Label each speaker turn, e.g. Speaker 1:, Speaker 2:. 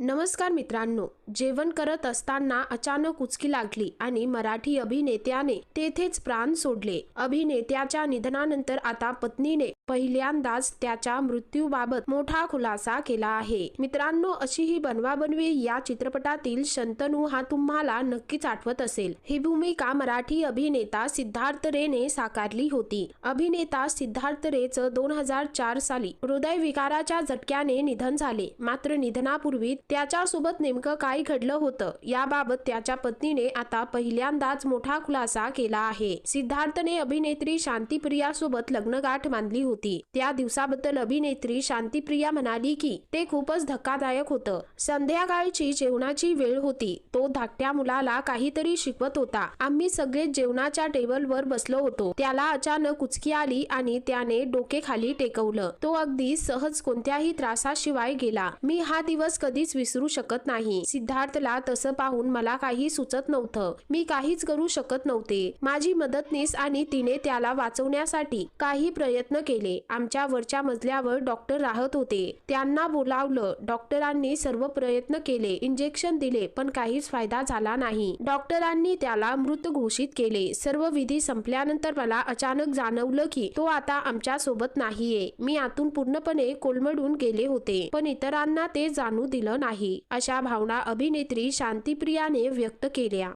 Speaker 1: नमस्कार मित्रांनो जेवण करत असताना अचानक उचकी लागली आणि मराठी अभिनेत्याने तेथेच प्राण सोडले. अभिनेत्याच्या निधनानंतर आता पत्नीने पहिल्यांदाच त्याच्या मृत्यूबाबत मोठा खुलासा केला आहे. मित्रांनो अशी ही बनवाबनवी या चित्रपटातील शंतनू हा तुम्हाला नक्कीच आठवत असेल. ही भूमिका मराठी अभिनेता सिद्धार्थ रेने साकारली होती. अभिनेता सिद्धार्थ रेचं दोन हजार चार साली हृदयविकाराच्या झटक्याने निधन झाले. मात्र निधनापूर्वी त्याच्यासोबत नेमकं काय घडलं होतं? याबाबत त्याच्या पत्नीने आता पहिल्यांदाच मोठा खुलासा केला आहे. सिद्धार्थने अभिनेत्री शांतीप्रिया सोबत लग्नगाठ मानली होती. त्या दिवसाबद्दल अभिनेत्री शांतीप्रिया म्हणाली की ते खूपच धक्कादायक होतं. संध्याकाळची जेवणाची वेळ होती. तो धाकट्या मुलाला काहीतरी शिकवत होता. आम्ही सगळे जेवणाच्या टेबलवर बसलो होतो. त्याला अचानक उचकी आली आणि त्याने डोके खाली टेकवलं. तो अगदी सहज कोणत्याही त्रासाशिवाय गेला. मी हा दिवस कधीच विसरू शकत नाही. सिद्धार्थला तसं पाहून मला काही सुचत नव्हतं. मी काहीच करू शकत नव्हते. माझी मदतनीस आणि तिने त्याला वाचवण्यासाठी काही प्रयत्न केले. आमच्या वरच्या मजल्यावर डॉक्टर राहत होते. त्यांना बोलावलं. डॉक्टरांनी सर्व प्रयत्न केले. इंजेक्शन दिले पण काहीच फायदा झाला नाही. डॉक्टरांनी त्याला मृत घोषित केले. सर्व विधी संपल्यानंतर मला अचानक जाणवलं की तो आता आमच्यासोबत नाहीये. मी आतून पूर्णपणे कोलमडून गेले होते. पण इतरांना ते जाणू दिलं नाही अशा भावना अभिनेत्री शांतीप्रियाने व्यक्त केल्या.